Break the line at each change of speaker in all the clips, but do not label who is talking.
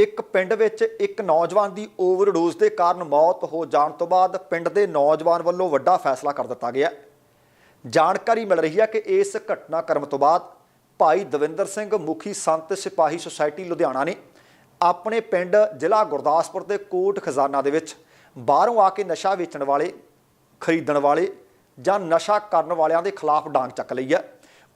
ਇੱਕ ਪਿੰਡ ਵਿੱਚ ਇੱਕ ਨੌਜਵਾਨ ਦੀ ਓਵਰਡੋਜ਼ ਦੇ ਕਾਰਨ ਮੌਤ ਹੋ ਜਾਣ ਤੋਂ ਬਾਅਦ ਪਿੰਡ ਦੇ ਨੌਜਵਾਨ ਵੱਲੋਂ ਵੱਡਾ ਫੈਸਲਾ ਕਰ ਦਿੱਤਾ ਗਿਆ ਜਾਣਕਾਰੀ ਮਿਲ ਰਹੀ ਹੈ ਕਿ ਇਸ ਘਟਨਾਕ੍ਰਮ ਤੋਂ ਬਾਅਦ ਭਾਈ ਦਵਿੰਦਰ ਸਿੰਘ ਮੁਖੀ ਸੰਤ ਸਿਪਾਹੀ ਸੁਸਾਇਟੀ ਲੁਧਿਆਣਾ ਨੇ ਆਪਣੇ ਪਿੰਡ ਜ਼ਿਲ੍ਹਾ ਗੁਰਦਾਸਪੁਰ ਦੇ ਕੋਟ ਖਜ਼ਾਨਾ ਦੇ ਵਿੱਚ ਬਾਹਰੋਂ ਆ ਕੇ ਨਸ਼ਾ ਵੇਚਣ ਵਾਲੇ, ਖਰੀਦਣ ਵਾਲੇ ਜਾਂ ਨਸ਼ਾ ਕਰਨ ਵਾਲਿਆਂ ਦੇ ਖਿਲਾਫ ਡਾਂਗ ਚੱਕ ਲਈ ਹੈ।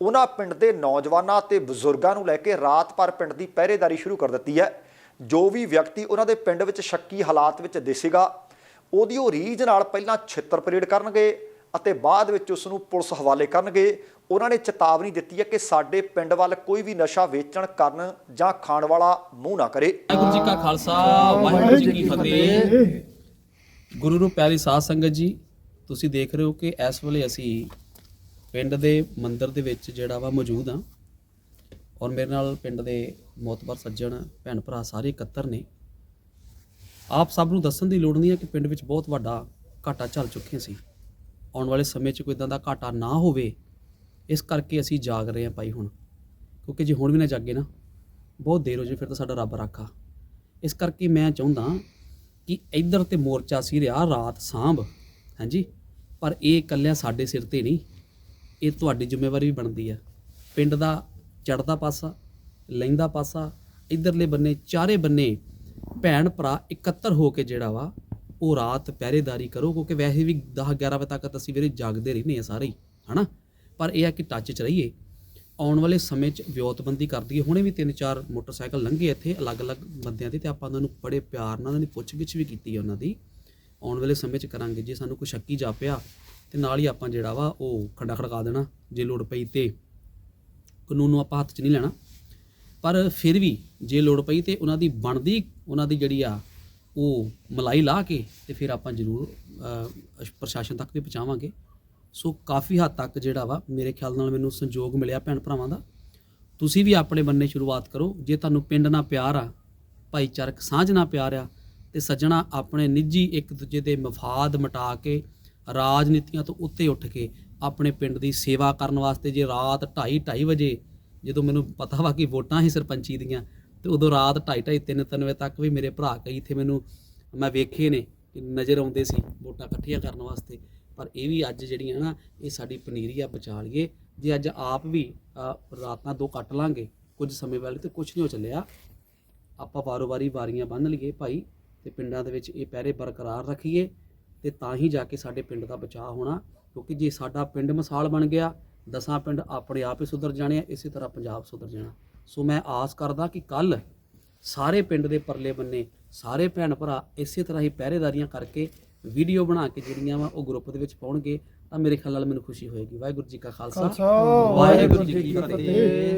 ਉਹਨਾਂ ਪਿੰਡ ਦੇ ਨੌਜਵਾਨਾਂ ਤੇ ਬਜ਼ੁਰਗਾਂ ਨੂੰ ਲੈ ਕੇ ਰਾਤ ਭਰ ਪਿੰਡ ਦੀ ਪਹਿਰੇਦਾਰੀ ਸ਼ੁਰੂ ਕਰ ਦਿੱਤੀ ਹੈ। ਜੋ ਵੀ ਵਿਅਕਤੀ ਉਹਨਾਂ ਦੇ ਪਿੰਡ ਵਿੱਚ ਸ਼ੱਕੀ ਹਾਲਾਤ ਵਿੱਚ ਦਿਸੇਗਾ, ਉਹਦੀ ਉਹ ਰੀਝ ਨਾਲ ਪਹਿਲਾਂ ਛਿੱਤਰ ਪਰੇਡ ਕਰਨਗੇ ਅਤੇ ਬਾਅਦ ਵਿੱਚ ਉਸ ਨੂੰ ਪੁਲਿਸ ਹਵਾਲੇ ਕਰਨਗੇ। ਉਹਨਾਂ ਨੇ ਚੇਤਾਵਨੀ ਦਿੱਤੀ ਹੈ ਕਿ ਸਾਡੇ ਪਿੰਡ ਵੱਲ ਕੋਈ ਵੀ ਨਸ਼ਾ ਵੇਚਣ ਕਰਨ ਜਾਂ ਖਾਣ ਵਾਲਾ ਮੂੰਹ ਨਾ ਕਰੇ।
ਵਾਹਿਗੁਰੂ ਜੀ ਕਾ ਖਾਲਸਾ, ਵਾਹਿਗੁਰੂ ਜੀ ਕੀ ਫਤਿਹ। ਗੁਰੂ ਨੂੰ ਪਿਆਰੀ ਸਾਧ ਸੰਗਤ ਜੀ, ਤੁਸੀਂ ਦੇਖ ਰਹੇ ਹੋ ਕਿ ਇਸ ਵੇਲੇ ਅਸੀਂ ਪਿੰਡ ਦੇ ਮੰਦਿਰ ਦੇ ਵਿੱਚ ਜਿਹੜਾ ਵਾ ਮੌਜੂਦ ਆ ਔਰ ਮੇਰੇ ਨਾਲ ਪਿੰਡ ਦੇ ਮੋਤਬਰ ਸੱਜਣ, ਭੈਣ ਭਰਾ ਸਾਰੇ ਇਕੱਤਰ ਨੇ। ਆਪ ਸਭ ਨੂੰ ਦੱਸਣ ਦੀ ਲੋੜ ਨਹੀਂ ਹੈ ਕਿ ਪਿੰਡ ਵਿੱਚ ਬਹੁਤ ਵੱਡਾ ਘਾਟਾ ਚੱਲ ਚੁੱਕੇ ਸੀ। ਆਉਣ ਵਾਲੇ ਸਮੇਂ 'ਚ ਕੋਈ ਇਦਾਂ ਦਾ ਘਾਟਾ ਨਾ ਹੋਵੇ, ਇਸ ਕਰਕੇ ਅਸੀਂ ਜਾਗ ਰਹੇ ਹਾਂ ਭਾਈ ਹੁਣ। ਕਿਉਂਕਿ ਜੇ ਹੁਣ ਵੀ ਨਾ ਜਾਗੇ ਨਾ, ਬਹੁਤ ਦੇਰ ਹੋ ਜੇ ਫਿਰ ਤਾਂ ਸਾਡਾ ਰੱਬ ਰਾਖਾ। ਇਸ ਕਰਕੇ ਮੈਂ ਚਾਹੁੰਦਾ ਕਿ ਇੱਧਰ ਤੇ ਮੋਰਚਾ ਸੀ ਰਿਹਾ ਰਾਤ ਸਾਂਭ, ਹਾਂਜੀ, ਪਰ ਇਹ ਇਕੱਲਿਆਂ ਸਾਡੇ ਸਿਰ ਤੇ ਨਹੀਂ। ਇਹ ਤੁਹਾਡੀ ਜ਼ਿੰਮੇਵਾਰੀ ਵੀ ਬਣਦੀ ਹੈ। ਪਿੰਡ ਦਾ ਚੜਦਾ ਪਾਸਾ, ਲੈਂਦਾ ਪਾਸਾ, ਇਧਰਲੇ ਬੰਨੇ, ਚਾਰੇ ਬੰਨੇ ਭੈਣ ਭਰਾ ਇਕੱਤਰ ਹੋ ਕੇ ਜਿਹੜਾ ਵਾ, ਉਹ ਰਾਤ ਪਹਿਰੇਦਾਰੀ ਕਰੋ, ਕਿਉਂਕਿ ਵੈਸੇ ਵੀ 10 11 ਵਜੇ ਤੱਕ ਤਾਂ ਅਸੀਂ ਵੀਰੇ ਜਾਗਦੇ ਰਹਿੰਦੇ ਆ ਸਾਰੇ ਹੀ, ਹਨਾ? ਪਰ ਇਹ ਆ ਕਿ ਟੱਚ 'ਚ ਰਹੀਏ। ਆਉਣ ਵਾਲੇ ਸਮੇਂ 'ਚ ਵਿਉਤਬੰਦੀ ਕਰ ਦਈਏ ਹੁਣੇ ਵੀ ਤਿੰਨ ਚਾਰ ਮੋਟਰਸਾਈਕਲ ਲੰਘੇ ਇੱਥੇ ਅਲੱਗ-ਅਲੱਗ ਬੰਦਿਆਂ ਦੇ, ਤੇ ਆਪਾਂ ਉਹਨਾਂ ਨੂੰ ਬੜੇ ਪਿਆਰ ਨਾਲ ਉਹਨਾਂ ਦੀ ਪੁੱਛਗਿੱਛ ਵੀ ਕੀਤੀ ਉਹਨਾਂ ਦੀ। ਆਉਣ ਵਾਲੇ ਸਮੇਂ 'ਚ ਕਰਾਂਗੇ ਜੇ ਸਾਨੂੰ ਕੋਈ ਸ਼ੱਕੀ ਜਾਪਿਆ, ਤੇ ਨਾਲ ਹੀ ਆਪਾਂ ਜਿਹੜਾ ਵਾ ਉਹ ਖੰਡਾ ਖੜਕਾ ਦੇਣਾ, ਜੇ ਲੋੜ ਪਈ ਤੇ। ਕਾਨੂੰਨ ਨੂੰ ਆਪਾਂ ਹੱਥ 'ਚ ਨਹੀਂ ਲੈਣਾ। ਪਰ ਫਿਰ ਵੀ ਜੇ ਲੋੜ ਪਈ ਤੇ ਉਹਨਾਂ ਦੀ ਬਣਦੀ, ਉਹਨਾਂ ਦੀ ਜਿਹੜੀ ਆ ਉਹ ਮਲਾਈ ਲਾ ਕੇ ਤੇ ਫਿਰ ਆਪਾਂ ਜ਼ਰੂਰ ਪ੍ਰਸ਼ਾਸਨ ਤੱਕ ਵੀ ਪਹੁੰਚਾਵਾਂਗੇ। ਸੋ ਕਾਫੀ ਹੱਦ ਤੱਕ ਜਿਹੜਾ ਵਾ ਮੇਰੇ ਖਿਆਲ ਨਾਲ ਮੈਨੂੰ ਸੰਯੋਗ ਮਿਲਿਆ ਭੈਣ ਭਰਾਵਾਂ ਦਾ। ਤੁਸੀਂ ਵੀ ਆਪਣੇ ਬੰਨੇ ਸ਼ੁਰੂਆਤ ਕਰੋ। ਜੇ ਤੁਹਾਨੂੰ ਪਿੰਡ ਨਾਲ ਪਿਆਰ ਆ, ਭਾਈਚਾਰਕ ਸਾਂਝ ਨਾਲ ਪਿਆਰ ਆ, ਤੇ ਸੱਜਣਾ ਆਪਣੇ ਨਿੱਜੀ ਇੱਕ ਦੂਜੇ ਦੇ ਮਫਾਦ ਮਿਟਾ ਕੇ, ਰਾਜਨੀਤੀਆਂ ਤੋਂ ਉੱਤੇ ਉੱਠ ਕੇ ਆਪਣੇ ਪਿੰਡ ਦੀ ਸੇਵਾ ਕਰਨ ਵਾਸਤੇ ਜੇ ਰਾਤ 2:30 2:30 ਵਜੇ ਜਦੋਂ ਮੈਨੂੰ ਪਤਾ ਵਾ ਕਿ ਵੋਟਾਂ ਹੀ ਸਰਪੰਚੀ ਦੀਆਂ ਤੇ ਉਦੋਂ ਰਾਤ 2:30 3 3 ਵਜੇ ਤੱਕ ਵੀ ਮੇਰੇ ਭਰਾ ਕਈ ਇੱਥੇ ਮੈਨੂੰ ਮੈਂ ਵੇਖੇ ਨੇ ਕਿ ਨਜ਼ਰ ਆਉਂਦੇ ਸੀ ਵੋਟਾਂ ਇਕੱਠੀਆਂ ਕਰਨ ਵਾਸਤੇ। ਪਰ ਇਹ ਵੀ ਅੱਜ ਜਿਹੜੀਆਂ ਨਾ ਇਹ ਸਾਡੀ ਪਨੀਰੀ ਆ ਬਚਾ ਲਈਏ। ਜੇ ਅੱਜ ਆਪ ਵੀ ਅ, ਰਾਤਾਂ ਦੋ ਕੱਟ ਲਾਂਗੇ ਕੁਝ ਸਮੇਂ ਵਾਲੇ ਤੇ ਕੁਝ ਨਹੀਂ ਹੋ ਚੱਲਿਆ ਆਪਾਂ ਵਾਰੋ ਵਾਰੀ ਵਾਰੀਆਂ ਬੰਨ ਲਈਏ ਭਾਈ ਤੇ ਪਿੰਡਾਂ ਦੇ ਵਿੱਚ ਇਹ ਪਹਿਰੇ ਬਰਕਰਾਰ ਰੱਖੀਏ ਤੇ ਤਾਂ ਹੀ ਜਾ ਕੇ ਸਾਡੇ ਪਿੰਡ ਦਾ ਬਚਾਅ ਹੋਣਾ ਕਿਉਂਕਿ ਜੇ ਸਾਡਾ ਪਿੰਡ ਮਿਸਾਲ ਬਣ ਗਿਆ ਦਸਾਂ ਪਿੰਡ ਆਪਣੇ ਆਪ ਹੀ ਸੁਧਰ ਜਾਣੇ ਆ ਇਸੇ ਤਰ੍ਹਾਂ ਪੰਜਾਬ ਸੁਧਰ ਜਾਣਾ। ਸੋ ਮੈਂ ਆਸ ਕਰਦਾ ਕਿ ਕੱਲ ਸਾਰੇ ਪਿੰਡ ਦੇ ਪਰਲੇ ਬੰਨੇ ਸਾਰੇ ਭੈਣ ਭਰਾ ਇਸੇ ਤਰ੍ਹਾਂ ਹੀ ਪਹਿਰੇਦਾਰੀਆਂ ਕਰਕੇ ਵੀਡੀਓ ਬਣਾ ਕੇ ਜਿਹੜੀਆਂ ਵਾ ਉਹ ਗਰੁੱਪ ਦੇ ਵਿੱਚ ਪਾਉਣਗੇ ਤਾਂ ਮੇਰੇ ਖਿਆਲ ਨਾਲ ਮੈਨੂੰ ਖੁਸ਼ੀ ਹੋਏਗੀ। ਵਾਹਿਗੁਰੂ ਜੀ ਕਾ ਖਾਲਸਾ। ਵਾਹਿਗੁਰੂ ਜੀ ਕੀ ਫਤਿਹ।